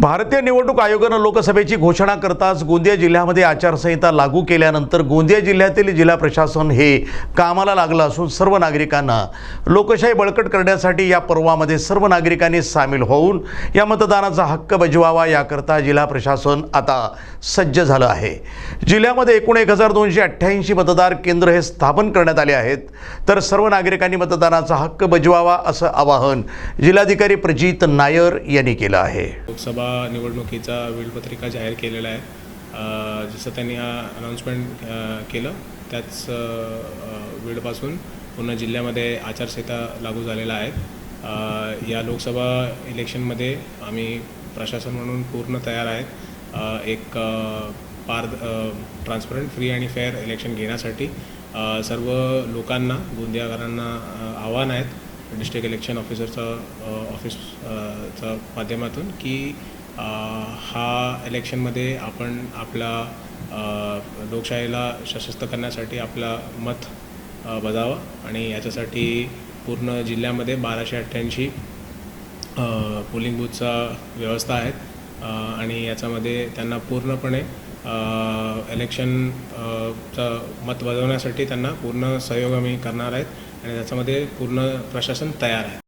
भारतीय निवडणूक आयोगानं लोकसभेची घोषणा करताच गोंदिया जिल्ह्यामध्ये आचारसंहिता लागू केल्यानंतर गोंदिया जिल्ह्यातील जिल्हा प्रशासन हे कामाला लागलं असून सर्व नागरिकांना लोकशाही बळकट करण्यासाठी या पर्वामध्ये सर्व नागरिकांनी सामील होऊन या मतदानाचा हक्क बजवावा याकरता जिल्हा प्रशासन आता सज्ज झालं आहे. जिल्ह्यामध्ये एकूण एक हजार दोनशे अठ्ठ्याऐंशी मतदार केंद्र हे स्थापन करण्यात आले आहेत. तर सर्व नागरिकांनी मतदानाचा हक्क बजवावा असं आवाहन जिल्हाधिकारी प्रजित नायर यांनी केलं आहे. लोकसभा निवडणुकीचा वेळपत्रिका जाहीर केलेला आहे. जसं त्यांनी अनाऊन्समेंट केलं त्याच वेळपासून पूर्ण जिल्ह्यामध्ये आचारसंहिता लागू झालेला आहे. या लोकसभा इलेक्शनमध्ये आम्ही प्रशासन म्हणून पूर्ण तयार आहेत. एक पारद पार ट्रान्सपरंट फ्री आणि फेअर इलेक्शन घेण्यासाठी सर्व लोकांना गोंदियाकरांना आव्हान आहेत. डिस्ट्रिक्ट इलेक्शन ऑफिसरचं ऑफिसच्या माध्यमातून की हा इलेक्शनमध्ये आपण आपला लोकशाहीला सशक्त करण्यासाठी आपला मत बजावं आणि याच्यासाठी पूर्ण जिल्ह्यामध्ये बाराशे अठ्ठ्याऐंशी पोलिंग बूथचा व्यवस्था आहेत. आणि याच्यामध्ये त्यांना पूर्णपणे इलेक्शन चं मत बजावण्यासाठी त्यांना पूर्ण सहयोग आम्ही करणार आहेत. आणि त्याच्यामध्ये पूर्ण प्रशासन तयार आहे.